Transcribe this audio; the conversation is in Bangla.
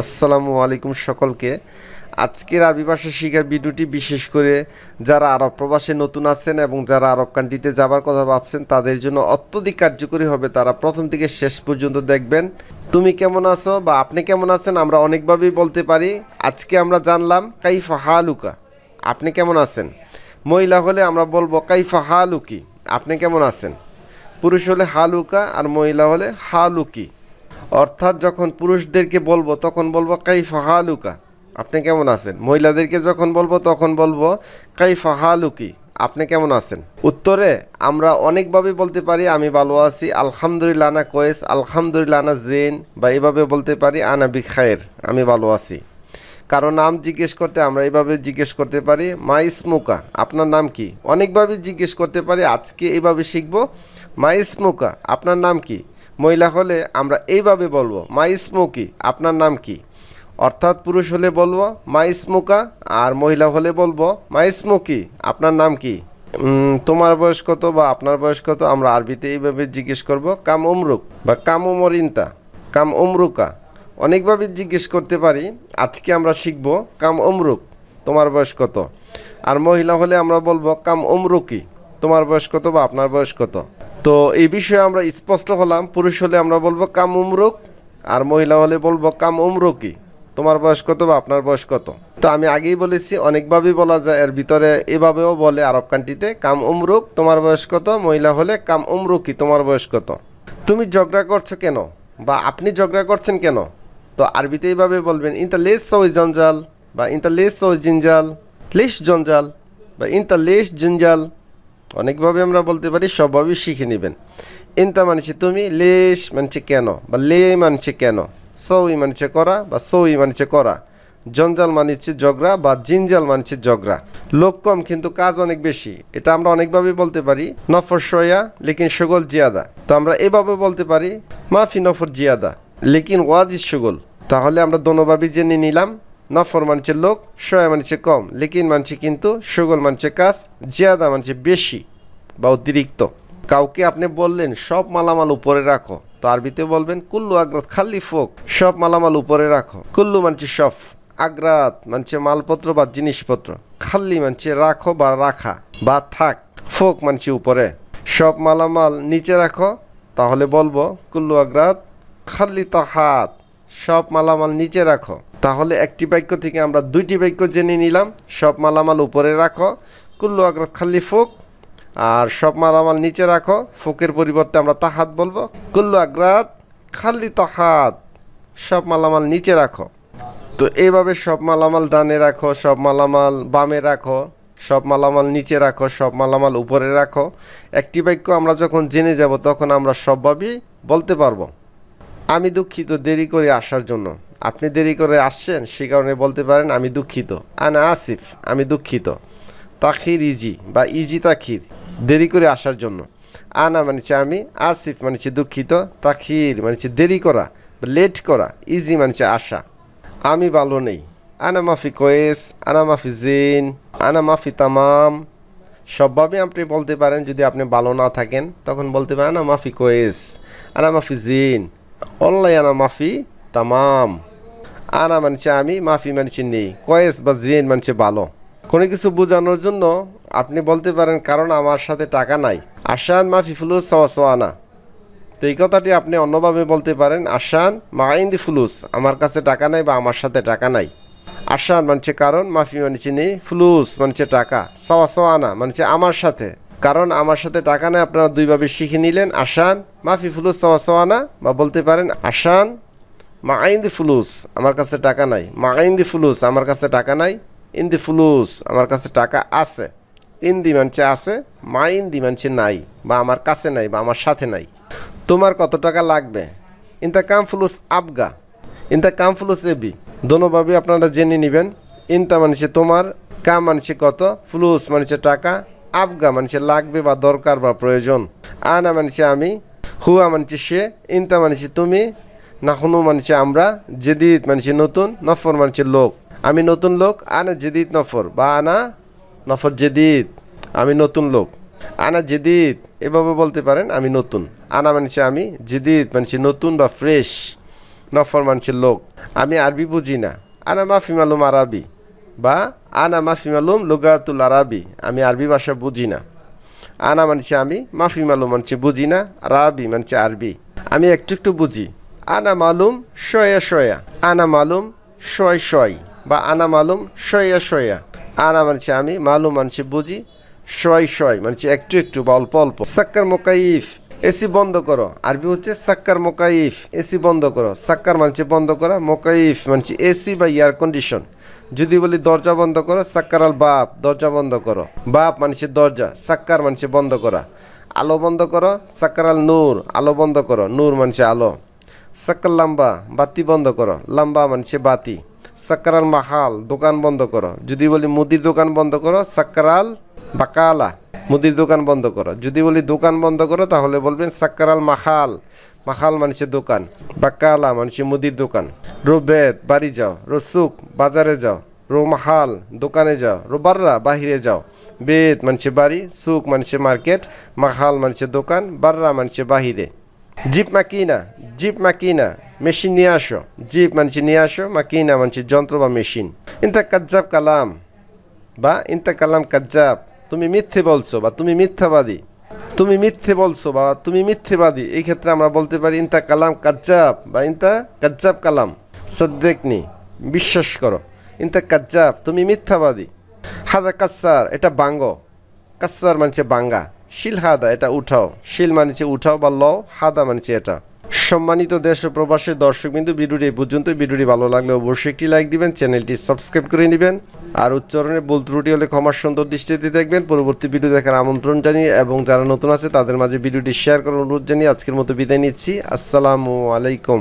আসসালামু আলাইকুম সকলকে। আজকের আরবি ভাষা শিখার ভিডিওটি বিশেষ করে যারা আরব প্রবাসে নতুন আছেন এবং যারা আরব কান্ট্রিতে যাবার কথা ভাবছেন, তাদের জন্য অত্যধিক কার্যকরী হবে তারা প্রথম থেকে শেষ পর্যন্ত দেখবেন। তুমি কেমন আছো বা আপনি কেমন আছেন আমরা অনেকভাবেই বলতে পারি। আজকে আমরা জানলাম, কাইফা হালুকা। আপনি কেমন আছেন? মহিলা হলে আমরা বলব, কাইফা হালুকি। আপনি কেমন আছেন? পুরুষ হলে হালুকা আর মহিলা হলে হালুকি। অর্থাৎ যখন পুরুষদেরকে বলব, তখন বলব, কাইফা হালুকা। আপনি কেমন আছেন? মহিলাদেরকে যখন বলব, তখন বলব, কাইফা হালুকি। আপনি কেমন আছেন? উত্তরে, আমরা অনেকভাবে বলতে পারি, আমি ভালো আছি, আলহামদুলিল্লাহ, আনা কোয়েস, আলহামদুলিল্লাহ, আনা জেন। বা এভাবে বলতে পারি, আনা বিখায়ের আমি ভালো আছি। কারও নাম জিজ্ঞেস করতে আমরা এইভাবে জিজ্ঞেস করতে পারি মা ইসমুকা আপনার নাম কি? অনেকভাবে জিজ্ঞেস করতে পারি, আজকে এইভাবে শিখব। মা ইসমুকা আপনার নাম কি? মহিলা হলে আমরা এইভাবে বলব, মা ইসমুকি, আপনার নাম কি? অর্থাৎ পুরুষ হলে বলব, মা ইসমুকা আর মহিলা হলে বলব, মা ইসমুকি, আপনার নাম কি? তোমার বয়স কত বা আপনার বয়স কত? আমরা আরবিতে এইভাবে জিজ্ঞেস করব, কাম উমরুক বা কাম উমরিনতা কাম উমরুকা অনেকভাবে জিজ্ঞেস করতে পারি, আজকে আমরা শিখব, কাম উমরুক, তোমার বয়স কত? আর মহিলা হলে আমরা বলব, কাম উমরুকি, তোমার বয়স কত বা আপনার বয়স কত? তো এই বিষয়ে আমরা স্পষ্ট হলাম, পুরুষ হলে আমরা বলব কাম উমরুক, আর মহিলা হলে বলব কাম উমরুকি। তোমার বয়স কত বা আপনার বয়স কত? তো আমি আগেই বলেছি, অনেকভাবেই বলা যায়, এর ভিতরে এভাবেও বলে আরব কান্ট্রিতে, কাম উমরুক, তোমার বয়স কত, মহিলা হলে কাম উমরুকি, তোমার বয়স কত। তুমি ঝগড়া করছ কেন? বা আপনি ঝগড়া করছেন কেন? তো আরবিতে এইভাবে বলবেন, ইনতা লেস সৌই জঞ্জাল বা ইনতা লেস সৌই জিঞ্জাল, লেস জঞ্জাল বা ইনতা লেস জিঞ্জাল। অনেকভাবে আমরা বলতে পারি সবভাবেই শিখে নেবেন। ইনতা মানছে তুমি, লেশ মানছে কেন, বা লে মানছে কেন, সৌই মানছে করা, বা সৌই মানছে করা, জঞ্জাল মানছে জগরা, বা জিঞ্জাল মানছে জগরা। লোক কম কিন্তু কাজ অনেক বেশি, এটা আমরা অনেকভাবে বলতে পারি, নফর সয়া লেকিন সুগল জিয়াদা। তো আমরা এভাবে বলতে পারি, মাফি নফর জিয়াদা, লেকিন ওয়াজ ওয়াজিজ সুগল। তাহলে আমরা দোনোভাবে জেনে নিলাম নফর মানছে লোক, সয়া মানছে কম, লেকিন মানছে কিন্তু সুগল মানছে কাজ, জিয়াদা মানছে বেশি বা অতিরিক্ত। কাউকে আপনি বললেন, সব মালামাল উপরে রাখো, তো আরবিতে বলবেন, কুল্লু আগ্রাত খালি ফোক, সব মালামাল উপরে রাখো। কুল্লু মানছে সফ, আগ্রাত মানছে মালপত্র বা জিনিসপত্র খাল্লি মানছে রাখো বা রাখা বা থাক, ফোক মানছে উপরে। সব মালামাল নিচে রাখো, তাহলে বলব, কুল্লু আগ্রাত খাল্লি তাহাত, সব মালামাল নিচে রাখো। তাহলে একটি বাক্য থেকে আমরা দুইটি বাক্য জেনে নিলাম। সব মালামাল উপরে রাখো। কুল্লু আগ্রাত খালি ফুক। আর সব মালামাল নিচে রাখো। ফোকের পরিবর্তে আমরা তাহাত বলব। কুল্লু আগ্রাত খালি তাহাত। সব মালামাল নিচে রাখো। তো এইভাবে সব মালামাল ডানে রাখো, সব মালামাল বামে রাখো, সব মালামাল নিচে রাখো, সব মালামাল উপরে রাখো। একটি বাক্য আমরা যখন জেনে যাব, তখন আমরা সবভাবেই বলতে পারব। আমি দুঃখিত, দেরি করে আসার জন্য। আপনি দেরি করে আসছেন, সে কারণে বলতে পারেন আমি দুঃখিত। আনা আসিফ, আমি দুঃখিত। তাখির ইজি বা ইজি তাখির, দেরি করে আসার জন্য। আনা মানেছে আমি, আসিফ মানেছে দুঃখিত, তাখির মানেছে দেরি করা, লেট করা, ইজি মানেছে আসা। আমি ভালো নেই। আনা মাফি কোয়েস, আনা মাফি জিন, আনা মাফি তামাম। সবভাবে আপনি বলতে পারেন, যদি আপনি ভালো না থাকেন, তখন বলতে পারেন, আনা মাফি কোয়েস, আনা মাফি জিন। অল্লাই আনা মাফি তামাম। আনা মানছে আমি, মাফি মানছে নেই কয়েস বা জেন মানছে ভালো। কোনো কিছু বোঝানোর জন্য আপনি বলতে পারেন, কারণ আমার সাথে টাকা নাই। আসান মাফি ফুলুস সওয়া সোয়ানা তো এই কথাটি আপনি অন্যভাবে বলতে পারেন আসান মাইন্দি ফুলুস, আমার কাছে টাকা নাই বা আমার সাথে টাকা নাই। আসান মানছে, কারণ মাফি মানছে নেই ফুলুস মানছে টাকা। সওয়া সোয়ানা মানছে আমার সাথে। কারণ আমার সাথে টাকা নেই, আপনারা দুইভাবে শিখে নিলেন আসান মাফি ফুলুস সওয়া সোয়ানা বা বলতে পারেন আসান মা আইন্দি ফুলুস, আমার কাছে টাকা নাই। মা আইন্দি ফুলুস, আমার কাছে টাকা নাই। ইন্দি ফুলুস, আমার কাছে টাকা আছে। ইন্দি মানছে আছে মা ইন্দি মানছে নাই, বা আমার কাছে নাই, বা আমার সাথে নাই। তোমার কত টাকা লাগবে? ইনতা কাম ফুলুস আবগা। ইনতা কাম ফুলুস এবি। দোনোভাবে আপনারা জেনে নেবেন, ইনতা মানছে তোমার কাম মানছে কত, ফুলুস মানছে টাকা, আবগা মানছে লাগবে বা দরকার বা প্রয়োজন। আনা মানছে আমি, হুয়া মানছে সে, ইনতা মানছে তুমি নাহনু মানছে আমরা জেদিদ মানছে নতুন, নফর মানছে লোক। আমি নতুন লোক, আনা জেদিদ, নফর। বা আনা নফর জেদিদ, আমি নতুন লোক। আনা জেদিদ, এভাবে বলতে পারেন, আমি নতুন। আনা মানছে আমি জেদিদ মানছে নতুন বা ফ্রেশ। নফর মানছে লোক। আমি আরবি বুঝি না। আনা মাফি মালুম আরবি বা আনা মাফি মালুম লুগাতুল আরবি। আমি আরবি ভাষা বুঝি না। আনা মানছে আমি, মাফি মালুম মানছে বুঝি না। আরবি মানছে আরবি। আমি একটু একটু বুঝি। আনা মালুম শয়া শয়া। আনা মালুম শয় শয় বা আনা মালুম শয়া শয়া। আনা মানছে আমি, মালুম মানছে বুঝি, শয় শয় মানছে একটু একটু বা অল্প অল্প। সাক্কার মোকাইফ এসি বন্ধ করো। আরবি হচ্ছে সাক্কার মোকাইফ এসি বন্ধ করো। সাক্কার মানছে বন্ধ করা মোকাইফ মানছে এসি বা এয়ার কন্ডিশন। যদি বলি দরজা বন্ধ করো, সাক্কার আল বাপ দরজা বন্ধ করো। বাপ মানছে দরজা, সাক্কার মানছে বন্ধ করা। আলো বন্ধ করো, সাক্কার আল নূর, আলো বন্ধ করো। নূর মানছে আলো। সাক্কার লাম্বা, বাতি বন্ধ করো। লাম্বা মানছে বাতি। সাক্কার মাহাল, দোকান বন্ধ করো। যদি বলি মুদির দোকান বন্ধ করো, সাক্কার আল বাকালা। মুদির দোকান বন্ধ করো। যদি বলি দোকান বন্ধ করো, তাহলে বলবেন সাক্কার আল মাখাল মাখাল মানুষের দোকান। বাকালা মানুষের মুদির দোকান। রো বেদ, বাড়ি যাও। রো সুক বাজারে যাও। রো মাহাল, দোকানে যাও। রো বাররা, বাহিরে যাও। বেদ মানুষের বাড়ি সুক মানুষের মার্কেট। মাহাল মানুষের দোকান। বাররা মানুষের বাহিরে। জিপ মাকিনা জিপ মাকিনা, মেশিন নিয়ে আসো। জিপ মানুষ নিয়ে আসো, মাকিনা মানুষের যন্ত্র বা মেশিন। ইন্তা কাজ্জাব কালাম, বা ইন্তা কালাম কাজ্জাব। তুমি মিথ্যে বলছো বা তুমি মিথ্যাবাদী। তুমি মিথ্যে বলছো বা তুমি মিথ্যেবাদী। এই ক্ষেত্রে আমরা বলতে পারি ইন্তা কালাম কাজ্জাব বা ইন্তা কাজ্জাব কালাম। সদ্দেকনি বিশ্বাস করো। ইন্তা কাজ্জাব, তুমি মিথ্যাবাদী। হাদা কাসার, এটা বাঙ্গ। কাসার মানছে বাঙ্গা। শিল হাদা, এটা উঠাও। শিল মানছে উঠাও বা লও, হাদা মানছে এটা। সম্মানিত দেশ ও প্রবাসের দর্শক বিন্দু ভিডিওটি পর্যন্ত ভিডিওটি ভালো লাগলে অবশ্যই একটি লাইক দিবেন, চ্যানেলটি সাবস্ক্রাইব করে নেবেন। আর উচ্চারণে ভুল ত্রুটি হলে ক্ষমার সুন্দর দৃষ্টিতে দেখবেন। পরবর্তী ভিডিও দেখার আমন্ত্রণ জানিয়ে এবং যারা নতুন আছে, তাদের মাঝে ভিডিওটি শেয়ার করার অনুরোধ জানিয়ে আজকের মতো বিদায় নিচ্ছি। আসসালামু আলাইকুম।